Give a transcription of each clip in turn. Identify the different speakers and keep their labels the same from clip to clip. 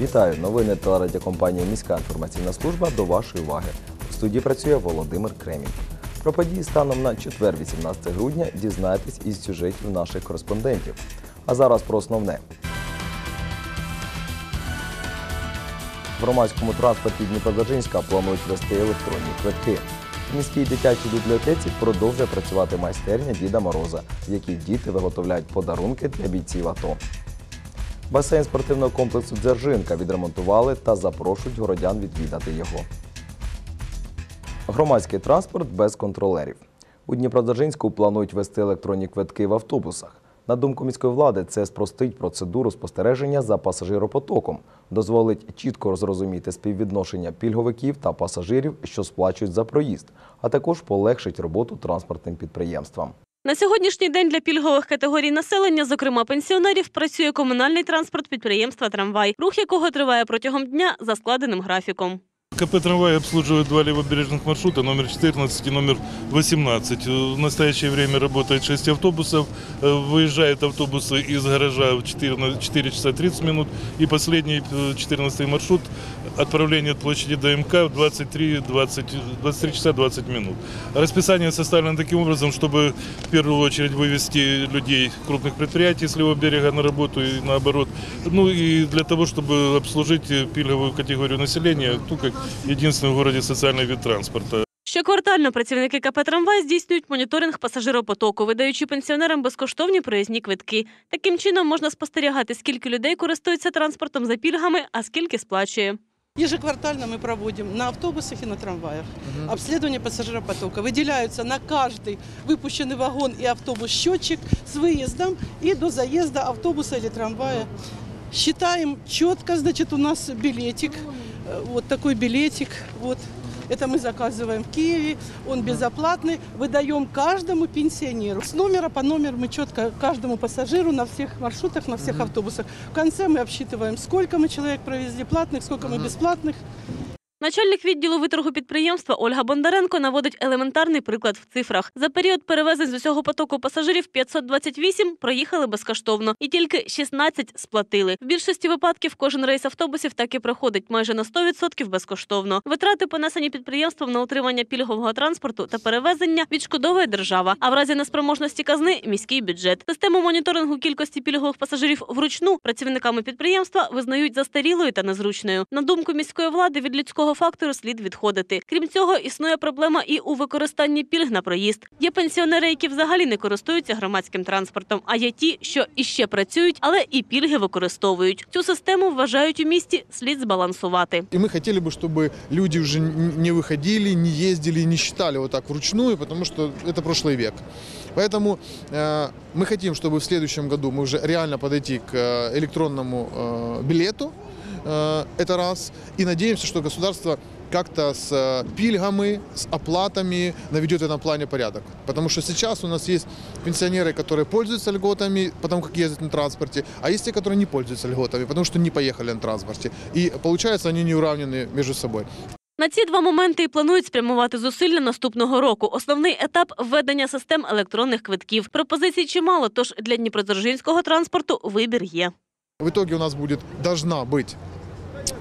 Speaker 1: Вітаю! Новини телерадіокомпанії Міська інформаційна служба до вашої уваги. У студії працює Володимир Кремінь. Про події станом на четвер, 18 грудня, дізнаєтесь із сюжетів наших кореспондентів. А зараз про основне. В громадському транспорті Дніпродзержинська планують вести електронні квитки. В міській дитячій бібліотеці продовжує працювати майстерня Діда Мороза, в якій діти виготовляють подарунки для бійців АТО. Басейн спортивного комплексу Дзержинка відремонтували та запрошують городян відвідати його. Громадський транспорт без контролерів. У Дніпродзержинську планують вести електронні квитки в автобусах. На думку міської влади, це спростить процедуру спостереження за пасажиропотоком, дозволить чітко зрозуміти співвідношення пільговиків та пасажирів, що сплачують за проїзд, а також полегшить роботу транспортним підприємствам.
Speaker 2: На сьогоднішній день для пільгових категорій населення, зокрема пенсіонерів, працює комунальний транспорт підприємства Трамвай, рух якого триває протягом дня за складеним графіком.
Speaker 3: КП «Трамвай» обслуживает два левобережных маршрута, номер 14 и номер 18. В настоящее время работает 6 автобусов. Э, Выезжают автобусы из гаража в 4, на 4 часа 30 минут. И последний, э, 14 маршрут, отправление от площади ДМК в 23, 20, 23 часа 20 минут. Расписание составлено таким образом, чтобы в первую очередь вывести людей крупных предприятий с левого на работу и наоборот. Ну и для того, чтобы обслужить э, пильговую категорию населения, ну как единственный в городе социальный вид транспорта.
Speaker 2: Щоквартально працівники КП «Трамвай» здійснюють моніторинг пасажиропотоку, видаючи пенсіонерам безкоштовні проїзні квитки. Таким чином можна спостерігати, скільки людей користуються транспортом за пільгами, а скільки сплачує.
Speaker 4: Ежеквартально мы проводим на автобусах и на трамваях обследование пассажиропотока. Выделяются на каждый выпущенный вагон и автобус счетчик с выездом и до заезда автобуса или трамвая. Считаем четко, значит, у нас билетик, э, вот такой билетик, вот. Это мы заказываем в Киеве, он безоплатный, выдаем каждому пенсионеру. С номера по номеру мы четко каждому пассажиру на всех маршрутах, на всех автобусах. В конце мы обсчитываем, сколько мы человек провезли платных, сколько мы бесплатных.
Speaker 2: Начальник відділу виторгу підприємства Ольга Бондаренко наводить елементарний приклад в цифрах. За період перевезень з усього потоку пасажирів 528 проїхали безкоштовно, і тільки 16 сплатили. В більшості випадків кожен рейс автобусів так і проходить майже на 100% безкоштовно. Витрати, понесені підприємством на утримання пільгового транспорту та перевезення, відшкодовує держава. А в разі неспроможності казни міський бюджет. Систему моніторингу кількості пільгових пасажирів вручну працівниками підприємства визнають застарілою та незручною. На думку міської влади, від людського фактору слід відходити. Крім цього, існує проблема і у використанні пільг на проїзд. Є пенсіонери, які взагалі не користуються громадським транспортом, а є ті, що іще працюють, але і пільги використовують. Цю систему вважають у місті слід збалансувати.
Speaker 5: И мы хотели бы, чтобы люди уже н- не выходили, не ездили, не считали вот так вручную, потому что это прошлый век. Поэтому э, мы хотим, чтобы в следующем году мы уже реально подойти к э, электронному э, билету, э, это раз, и надеемся, что государство как-то с э, пильгами, с оплатами наведет в этом плане порядок. Потому что сейчас у нас есть пенсионеры, которые пользуются льготами, потому как ездят на транспорте, а есть те, которые не пользуются льготами, потому что не поехали на транспорте. И получается, они не уравнены между собой.
Speaker 2: На ці два моменти і планують спрямувати зусилля наступного року. Основний етап введення систем електронних квитків. Пропозицій чимало, тож для дніпродзержинського транспорту вибір є.
Speaker 5: В итоге у нас будет, должна быть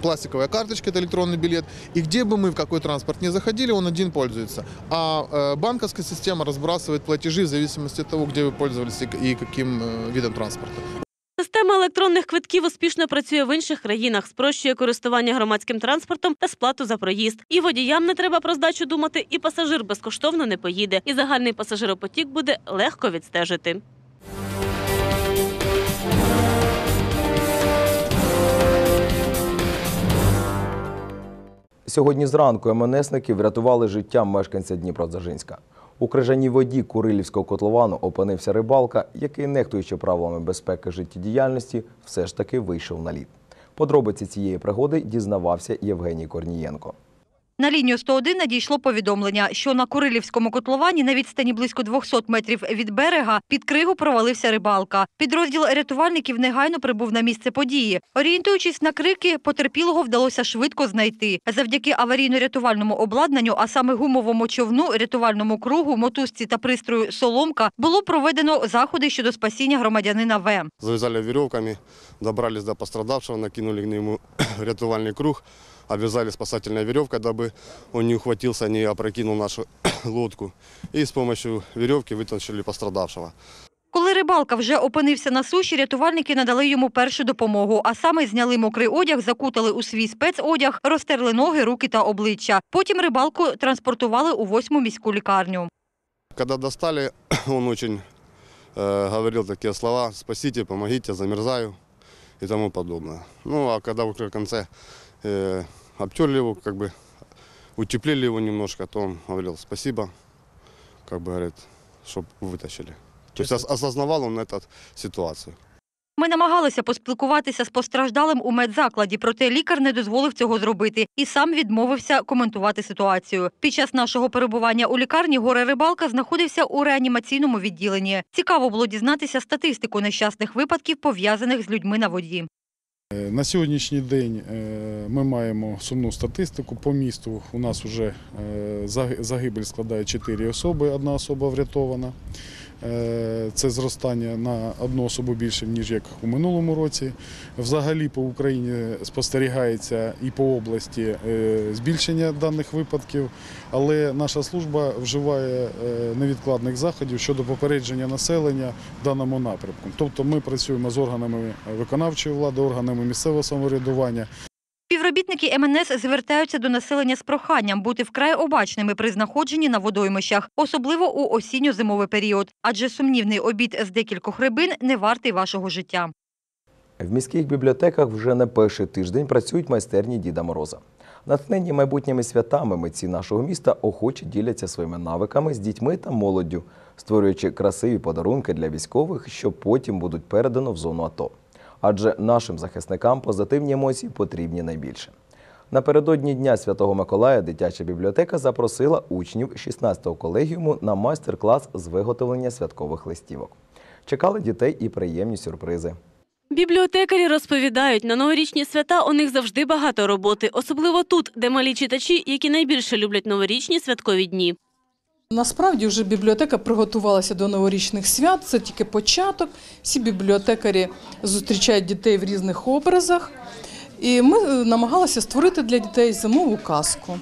Speaker 5: пластиковая карточка, это электронный билет. И где бы мы в какой транспорт не заходили, он один пользуется. А э, банковская система разбрасывает платежи в зависимости от того, где вы пользовались и, и каким э, видом транспорта.
Speaker 2: Система електронних квитків успішно працює в інших країнах, спрощує користування громадським транспортом та сплату за проїзд. І водіям не треба про здачу думати, і пасажир безкоштовно не поїде. І загальний пасажиропотік буде легко відстежити.
Speaker 1: Сьогодні зранку МНСники врятували життя мешканця Дніпродзажинська. У крижаній воді Курилівського котловану опинився рибалка, який, нехтуючи правилами безпеки життєдіяльності, все ж таки вийшов на лід. Подробиці цієї пригоди дізнавався Євгеній Корнієнко.
Speaker 6: На лінію 101 надійшло повідомлення, що на Курилівському котловані на відстані близько 200 метрів від берега під кригу провалився рибалка. Підрозділ рятувальників негайно прибув на місце події. Орієнтуючись на крики, потерпілого вдалося швидко знайти. Завдяки аварійно-рятувальному обладнанню, а саме гумовому човну, рятувальному кругу, мотузці та пристрою соломка, було проведено заходи щодо спасіння громадянина В.
Speaker 7: Завязали веревками, добрались до пострадавшего, накинули к нему рятувальный круг, обвязали спасательной веревкой, дабы он не ухватился, не опрокинул нашу лодку. И с помощью веревки вытащили пострадавшего.
Speaker 6: Коли рибалка вже опинився на суші, рятувальники надали йому першу допомогу, а саме зняли мокрий одяг, закутали у свій спецодяг, розтерли ноги, руки та обличчя. Потім рибалку транспортували у восьму міську лікарню.
Speaker 7: Когда достали, он очень э, говорил такие слова «спасите, помогите, замерзаю» и тому подобное. Ну, а когда уже в конце э, обтерли его, как бы утеплили его немножко, то он говорил «спасибо», как бы говорит, чтобы вытащили. То есть ос- осознавал он эту ситуацию.
Speaker 6: Ми намагалися поспілкуватися з постраждалим у медзакладі, проте лікар не дозволив цього зробити і сам відмовився коментувати ситуацію. Під час нашого перебування у лікарні горе рибалка знаходився у реанімаційному відділенні. Цікаво було дізнатися статистику нещасних випадків, пов'язаних з людьми на воді.
Speaker 8: Е, На сьогоднішній день е, ми маємо сумну статистику по місту. У нас вже загибель складає 4 особи, одна особа врятована. Е, Це зростання на одну особу більше, ніж як у минулому році. Взагалі по Україні спостерігається і по області е, збільшення даних випадків, але наша служба вживає е, невідкладних заходів щодо попередження населення в даному напрямку. Тобто ми працюємо з органами виконавчої влади, органами місцевого самоврядування.
Speaker 6: Співробітники МНС звертаються до населення з проханням бути вкрай обачними при знаходженні на водоймищах, особливо у осінньо-зимовий період, адже сумнівний обід з декількох рибин не вартий вашого життя.
Speaker 1: В міських бібліотеках вже не перший тиждень працюють майстерні Діда Мороза. Натхнені майбутніми святами митці нашого міста охоче діляться своїми навиками з дітьми та молоддю, створюючи красиві подарунки для військових, що потім будуть передано в зону АТО. Адже нашим захисникам позитивні емоції потрібні найбільше. Напередодні Дня Святого Миколая дитяча бібліотека запросила учнів 16-го колегіуму на майстер-клас з виготовлення святкових листівок. Чекали дітей і приємні сюрпризи.
Speaker 2: Бібліотекарі розповідають, на новорічні свята у них завжди багато роботи, особливо тут, де малі читачі, які найбільше люблять новорічні святкові дні.
Speaker 9: Насправді вже бібліотека приготувалася до новорічних свят. Це тільки початок. Всі бібліотекарі зустрічають дітей в різних образах. І ми е, намагалися створити для дітей зимову казку.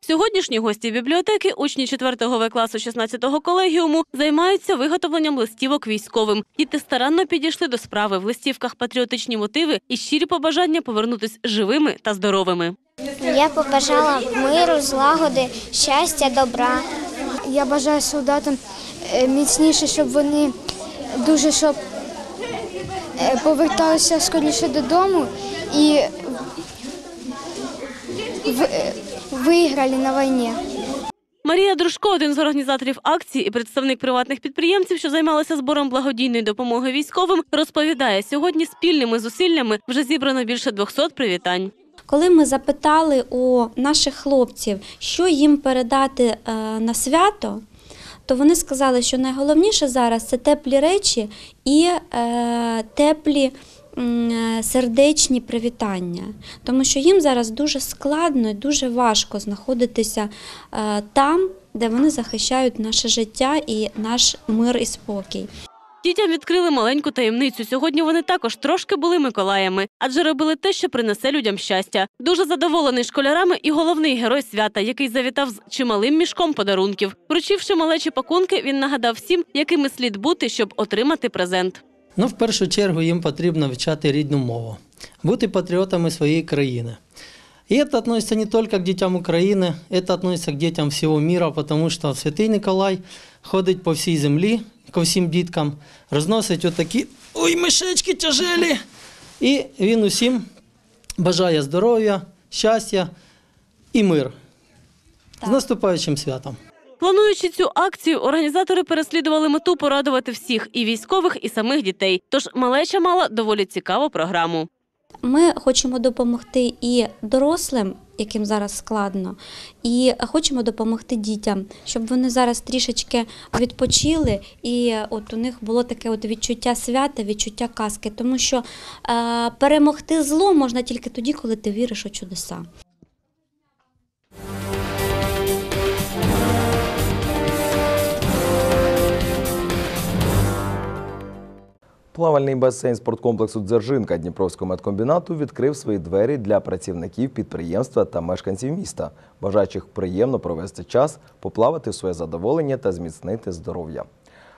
Speaker 2: Сьогоднішні гості бібліотеки, учні 4-го В класу 16-го колегіуму, займаються виготовленням листівок військовим. Діти старанно підійшли до справи в листівках патріотичні мотиви і щирі побажання повернутись живими та здоровими.
Speaker 10: Я побажала миру, злагоди, щастя, добра. Я бажаю солдатам е, міцніше, щоб вони дуже щоб е, поверталися скоріше додому і е, виграли на війні.
Speaker 2: Марія Дружко, один з організаторів акції і представник приватних підприємців, що займалися збором благодійної допомоги військовим, розповідає, сьогодні спільними зусиллями вже зібрано більше 200 привітань.
Speaker 11: Коли ми запитали у наших хлопців, що їм передати е, на свято, то вони сказали, що найголовніше зараз це теплі речі і е, теплі е, сердечні привітання, тому що їм зараз дуже складно і дуже важко знаходитися там, де вони захищають наше життя і наш мир і спокій.
Speaker 2: Дітям відкрили маленьку таємницю. Сьогодні вони також трошки були Миколаями, адже робили те, що принесе людям щастя. Дуже задоволений школярами і головний герой свята, який завітав з чималим мішком подарунків. Вручивши малечі пакунки, він нагадав всім, якими слід бути, щоб отримати презент.
Speaker 12: Ну, в першу чергу їм потрібно вивчати рідну мову, бути патріотами своєї країни. И это относится не только к детям України, это относится к детям всього мира, потому що Святий Николай ходить по всій землі, ко всім діткам, розносить отакі ой, мішечки тяжелі. І він усім бажає здоров'я, щастя і мир. З наступаючим святом!
Speaker 2: Плануючи цю акцію, організатори переслідували мету порадувати всіх і військових, і самих дітей. Тож малеча мала доволі цікаву програму.
Speaker 11: Ми хочемо допомогти і дорослим яким зараз складно, і хочемо допомогти дітям, щоб вони зараз трішечки відпочили, і от у них було таке от відчуття свята, відчуття казки, тому що е, перемогти зло можна тільки тоді, коли ти віриш у чудеса.
Speaker 1: Плавальний басейн спорткомплексу Дзержинка Дніпровського медкомбінату відкрив свої двері для працівників підприємства та мешканців міста, бажаючих приємно провести час, поплавати своє задоволення та зміцнити здоров'я.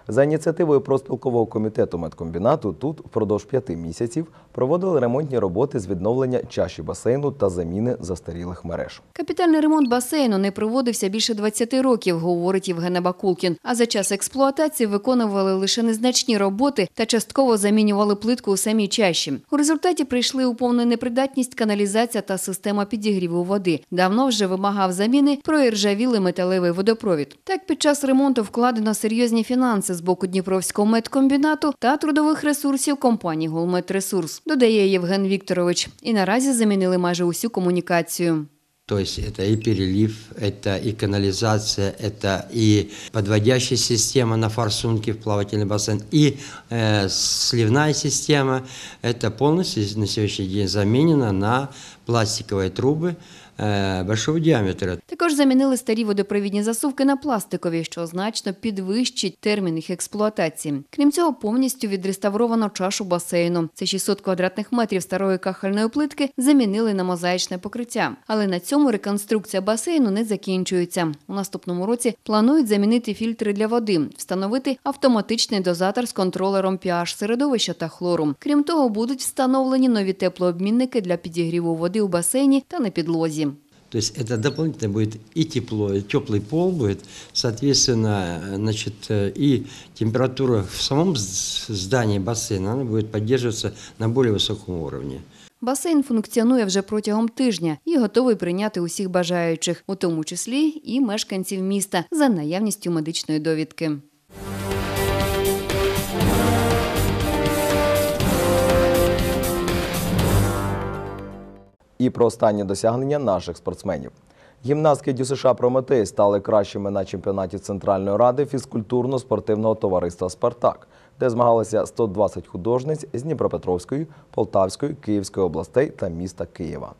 Speaker 1: За ініціативою профспілкового комітету медкомбінату тут впродовж п'яти місяців проводили ремонтні роботи з відновлення чаші басейну та заміни застарілих мереж.
Speaker 13: Капітальний ремонт басейну не проводився більше 20 років, говорить Євген Абакулкін. А за час експлуатації виконували лише незначні роботи та частково замінювали плитку у самій чаші. У результаті прийшли у повну непридатність каналізація та система підігріву води. Давно вже вимагав заміни проіржавілий металевий водопровід. Так, під час ремонту вкладено серйозні фінанси з боку Дніпровського медкомбінату та трудових ресурсів компанії «Голмедресурс», додає Євген Вікторович. І наразі замінили майже усю комунікацію.
Speaker 14: То есть это и перелив, это и канализация, это и подводящая система на форсунке в плавательный бассейн, и э, сливная система. Это полностью на сегодняшний день заменено на пластиковые трубы э, большого диаметра.
Speaker 13: Також замінили старі водопровідні засувки на пластикові, що значно підвищить термін їх експлуатації. Крім цього, повністю відреставровано чашу басейну. Це 600 квадратних метрів старої кахельної плитки замінили на мозаїчне покриття. Але на цьому реконструкція басейну не закінчується. У наступному році планують замінити фільтри для води, встановити автоматичний дозатор з контролером pH середовища та хлору. Крім того, будуть встановлені нові теплообмінники для підігріву води у басейні та на підлозі.
Speaker 14: То есть это дополнительно будет и тепло, и теплый пол будет, соответственно, э, значит, э, и температура в самом з- здании бассейна она будет поддерживаться на более высоком уровне.
Speaker 13: Басейн функціонує вже протягом тижня і готовий прийняти усіх бажаючих, у тому числі і мешканців міста за наявністю медичної довідки.
Speaker 1: І про останні досягнення наших спортсменів. Гімнастки ДЮСШ Прометей стали кращими на чемпіонаті Центральної ради фізкультурно-спортивного товариства Спартак, де змагалися 120 художниць з Дніпропетровської, Полтавської, Київської областей та міста Києва.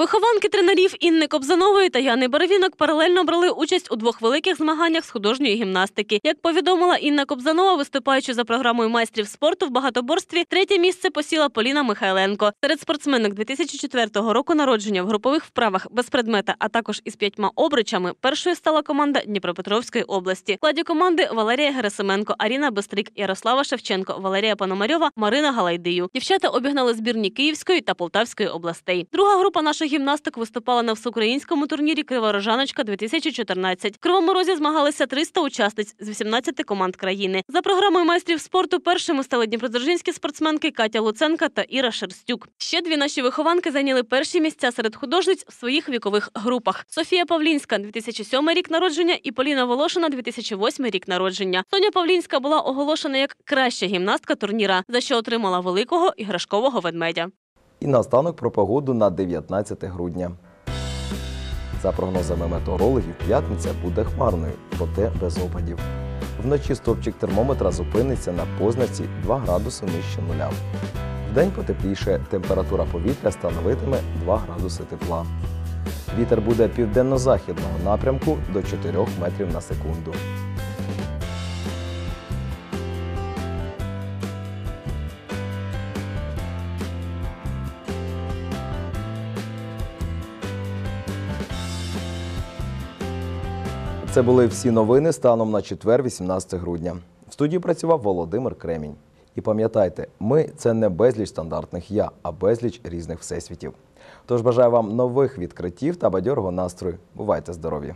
Speaker 2: Вихованки тренерів Інни Кобзанової та Яни Боровінок паралельно брали участь у двох великих змаганнях з художньої гімнастики. Як повідомила Інна Кобзанова, виступаючи за програмою майстрів спорту в багатоборстві, третє місце посіла Поліна Михайленко. Серед спортсменок 2004 року народження в групових вправах без предмета, а також із п'ятьма обручами, першою стала команда Дніпропетровської області. В складі команди Валерія Герасименко, Аріна Бестрик, Ярослава Шевченко, Валерія Пономарьова, Марина Галайдию. Дівчата обігнали збірні Київської та Полтавської областей. Друга група наших гімнасток виступала на всеукраїнському турнірі Криворожаночка 2014. В Кривому Розі змагалися 300 учасниць з 18 команд країни. За програмою майстрів спорту першими стали дніпродзержинські спортсменки Катя Луценка та Іра Шерстюк. Ще дві наші вихованки зайняли перші місця серед художниць в своїх вікових групах. Софія Павлінська 2007 рік народження і Поліна Волошина 2008 рік народження. Соня Павлінська була оголошена як краща гімнастка турніра, за що отримала великого іграшкового ведмедя.
Speaker 1: І наостанок про погоду на 19 грудня. За прогнозами метеорологів, п'ятниця буде хмарною, проте без опадів. Вночі стопчик термометра зупиниться на позначці 2 градуси нижче нуля. Вдень потепліше, температура повітря становитиме 2 градуси тепла. Вітер буде південно-західного напрямку до 4 метрів на секунду. Це були всі новини станом на четвер, 18 грудня. В студії працював Володимир Кремінь. І пам'ятайте, ми це не безліч стандартних я, а безліч різних всесвітів. Тож бажаю вам нових відкриттів та бадьорого настрою. Бувайте здорові!